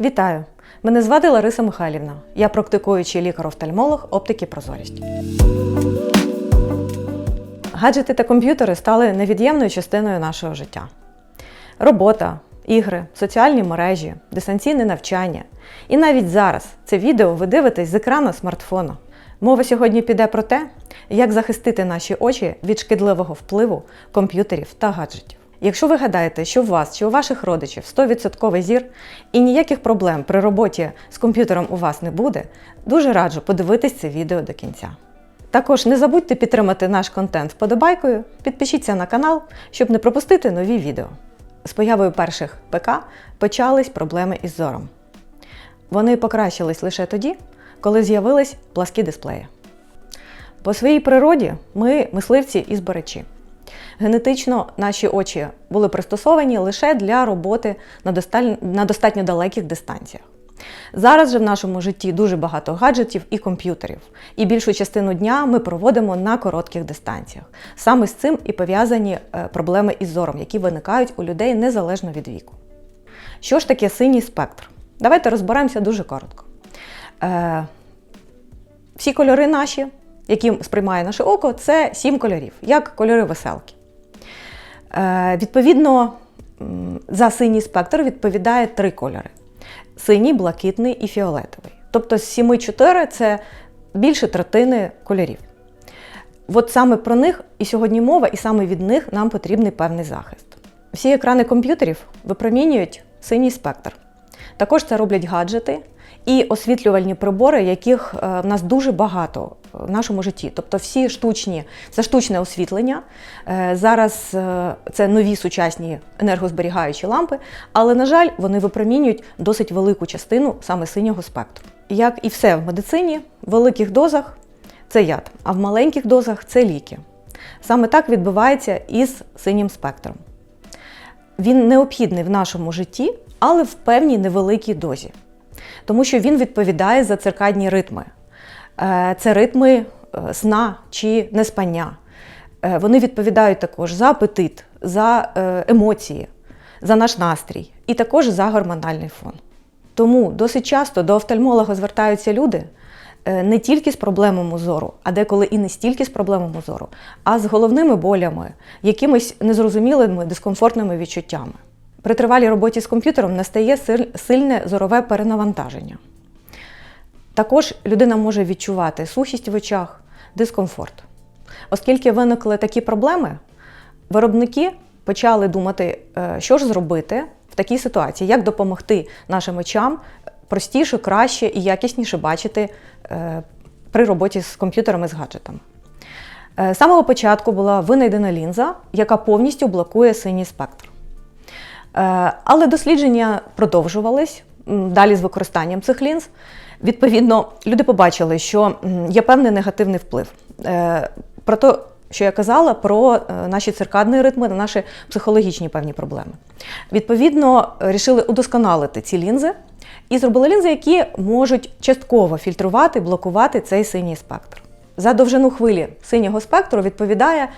Вітаю! Мене звати Лариса Михайлівна. Я практикуючий лікар-офтальмолог оптики Прозорість. Гаджети та комп'ютери стали невід'ємною частиною нашого життя. Робота, ігри, соціальні мережі, дистанційне навчання. І навіть зараз це відео ви дивитесь з екрану смартфона. Мова сьогодні піде про те, як захистити наші очі від шкідливого впливу комп'ютерів та гаджетів. Якщо ви гадаєте, що у вас чи у ваших родичів 100% зір і ніяких проблем при роботі з комп'ютером у вас не буде, дуже раджу подивитись це відео до кінця. Також не забудьте підтримати наш контент вподобайкою, підпишіться на канал, щоб не пропустити нові відео. З появою перших ПК почались проблеми із зором. Вони покращились лише тоді, коли з'явились пласкі дисплеї. По своїй природі ми мисливці і збирачі. Генетично наші очі були пристосовані лише для роботи на, достатньо далеких дистанціях. Зараз же в нашому житті дуже багато гаджетів і комп'ютерів, і більшу частину дня ми проводимо на коротких дистанціях. Саме з цим і пов'язані е, проблеми із зором, які виникають у людей незалежно від віку. Що ж таке синій спектр? Давайте розберемося дуже коротко. Е, всі кольори наші, які сприймає наше око, це сім кольорів, як кольори веселки. Е, відповідно, за синій спектр відповідає три кольори: синій, блакитний і фіолетовий. Тобто з 7-4 це більше третини кольорів. От саме про них і сьогодні мова, і саме від них нам потрібний певний захист. Всі екрани комп'ютерів випромінюють синій спектр. Також це роблять гаджети і освітлювальні прибори, яких е, в нас дуже багато в нашому житті. Тобто всі штучні, це штучне освітлення. Е, Зараз е, це нові сучасні енергозберігаючі лампи, але, на жаль, вони випромінюють досить велику частину саме синього спектру. Як і все в медицині, в великих дозах це яд, а в маленьких дозах це ліки. Саме так відбувається із синім спектром. Він необхідний в нашому житті, але в певній невеликій дозі, тому що він відповідає за циркадні ритми. Е, Це ритми е, сна чи неспання. Е, Вони відповідають також за апетит, за емоції, за наш настрій і також за гормональний фон. Тому досить часто до офтальмолога звертаються люди не тільки з проблемами зору, а деколи і не стільки з проблемами зору, а з головними болями, якимись незрозумілими дискомфортними відчуттями. При тривалій роботі з комп'ютером настає сильне зорове перенавантаження. Також людина може відчувати сухість в очах, дискомфорт. Оскільки виникли такі проблеми, виробники почали думати, е, що ж зробити в такій ситуації, як допомогти нашим очам простіше, краще і якісніше бачити е, при роботі з комп'ютерами з гаджетами. Е, З самого початку була винайдена лінза, яка повністю блокує синій спектр. Е, Але дослідження продовжувались далі з використанням цих лінз. Відповідно, люди побачили, що є певний негативний вплив. Е, Про те, що я казала, про е, наші циркадні ритми, на наші психологічні певні проблеми. Відповідно, рішили удосконалити ці лінзи і зробили лінзи, які можуть частково фільтрувати, блокувати цей синій спектр. За довжину хвилі синього спектру відповідає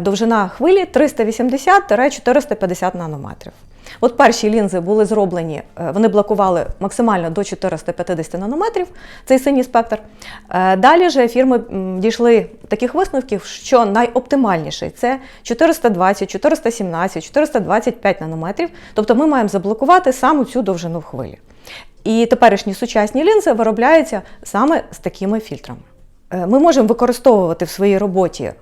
довжина хвилі 380-450 нанометрів. От перші лінзи були зроблені, е, вони блокували максимально до 450 нанометрів цей синій спектр. Е, Далі же фірми дійшли таких висновків, що найоптимальніший це 420, 417, 425 нанометрів. Тобто ми маємо заблокувати саме цю довжину хвилі. І теперішні сучасні лінзи виробляються саме з такими фільтрами. Е, Ми можемо використовувати в своїй роботі е,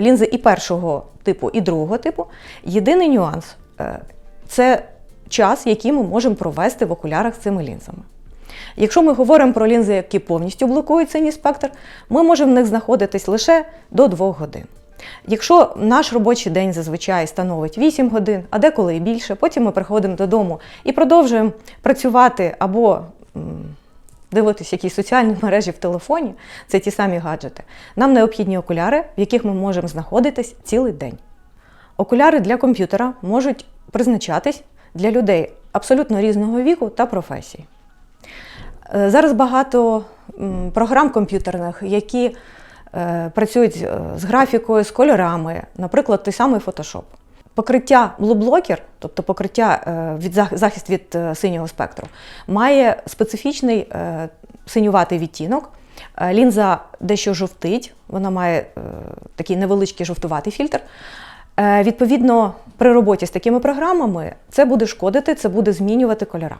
лінзи і першого типу, і другого типу. Єдиний нюанс е, це час, який ми можемо провести в окулярах цими лінзами. Якщо ми говоримо про лінзи, які повністю блокують синій спектр, ми можемо в них знаходитись лише до 2 годин. Якщо наш робочий день зазвичай становить 8 годин, а деколи і більше, потім ми приходимо додому і продовжуємо працювати або м, дивитися якісь соціальні мережі в телефоні, це ті самі гаджети. Нам необхідні окуляри, в яких ми можемо знаходитись цілий день. Окуляри для комп'ютера можуть призначатись для людей абсолютно різного віку та професій. Е, Зараз багато програм комп'ютерних, які е, працюють е, з графікою, з кольорами, наприклад, той самий Photoshop. Покриття блублокер, тобто покриття е, від захист від е, синього спектру, має специфічний е, синюватий відтінок. Лінза дещо жовтить, вона має такий невеличкий жовтуватий фільтр. Відповідно, при роботі з такими програмами це буде шкодити, це буде змінювати кольора.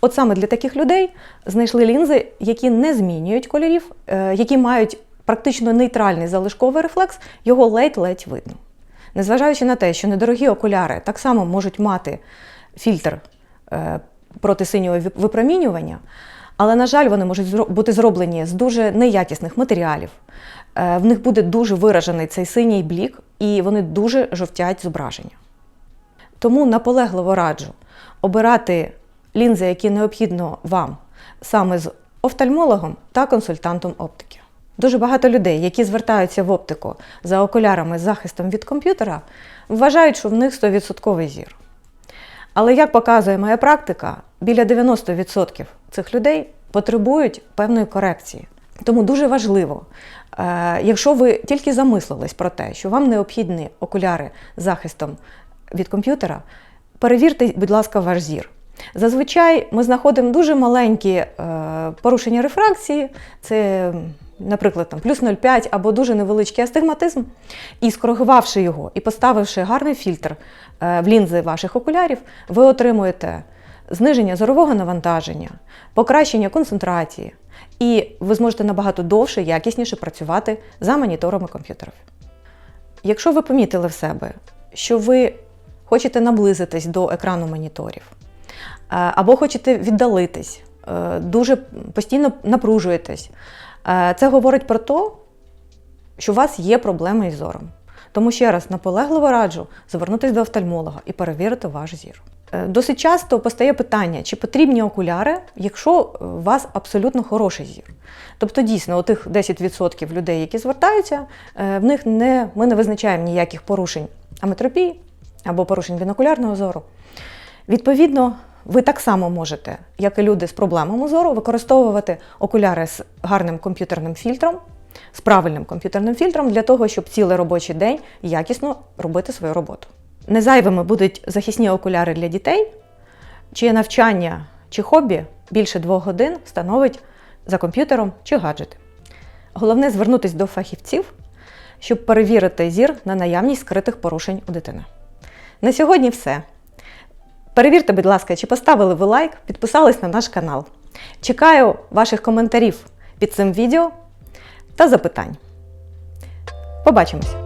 От саме для таких людей знайшли лінзи, які не змінюють кольорів, які мають практично нейтральний залишковий рефлекс, його ледь-ледь видно. Незважаючи на те, що недорогі окуляри так само можуть мати фільтр е, проти синього випромінювання, але, на жаль, вони можуть бути зроблені з дуже неякісних матеріалів. Е, В них буде дуже виражений цей синій блік, і вони дуже жовтять зображення. Тому наполегливо раджу обирати лінзи, які необхідно вам саме з офтальмологом та консультантом оптики. Дуже багато людей, які звертаються в оптику за окулярами з захистом від комп'ютера, вважають, що в них 100% зір. Але як показує моя практика, біля 90% цих людей потребують певної корекції. Тому дуже важливо, е, якщо ви тільки замислились про те, що вам необхідні окуляри з захистом від комп'ютера, перевірте, будь ласка, ваш зір. Зазвичай ми знаходимо дуже маленькі е, порушення рефракції, це, наприклад, там, плюс 0,5 або дуже невеличкий астигматизм. І скоригувавши його і поставивши гарний фільтр е, в лінзи ваших окулярів, ви отримуєте зниження зорового навантаження, покращення концентрації, і ви зможете набагато довше, якісніше працювати за моніторами комп'ютерів. Якщо ви помітили в себе, що ви хочете наблизитись до екрану моніторів, е, або хочете віддалитись, е, дуже постійно напружуєтесь, це говорить про те, що у вас є проблеми із зором. Тому ще раз наполегливо раджу звернутися до офтальмолога і перевірити ваш зір. Е, Досить часто постає питання, чи потрібні окуляри, якщо у вас абсолютно хороший зір. Тобто, дійсно, у тих 10% людей, які звертаються, е, в них не, ми не визначаємо ніяких порушень аметропії або порушень бінокулярного зору. Відповідно, ви так само можете, як і люди з проблемами зору, використовувати окуляри з гарним комп'ютерним фільтром, з правильним комп'ютерним фільтром для того, щоб цілий робочий день якісно робити свою роботу. Незайвими будуть захисні окуляри для дітей, чиє навчання чи хобі більше двох годин становить за комп'ютером чи гаджети. Головне звернутися до фахівців, щоб перевірити зір на наявність скритих порушень у дитини. На сьогодні все. Перевірте, будь ласка, чи поставили ви лайк, підписались на наш канал. Чекаю ваших коментарів під цим відео та запитань. Побачимось!